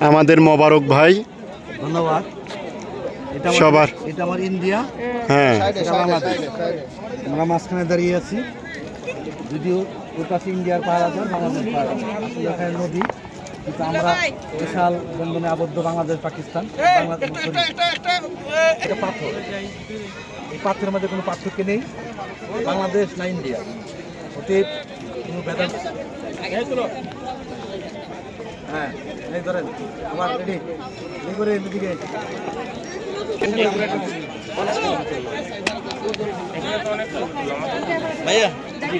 আমাদের মোবারক ভাই। ধন্যবাদ। এটা আমার- সবার। এটা আমার ইন্ডিয়া। হ্যাঁ। এটা আমরা মাঝখানে দাঁড়িয়ে আছি। যদিও ওর কাছে ইন্ডিয়ার পাহাড় আছে বাংলাদেশ পাহাড় আছে। এখানে নদী। কিন্তু আমরা বিশাল বন্ধনে আবদ্ধ বাংলাদেশ পাকিস্তান। বাংলাদেশ এটা পাথর। এই পাথরের মধ্যে কোনো পার্থক্য নেই। বাংলাদেশ না ইন্ডিয়া? অতএব কোনো ভেদাল হ্যাঁ এই ধরেন আমার রেডি এই করে এদিকে ভাইয়া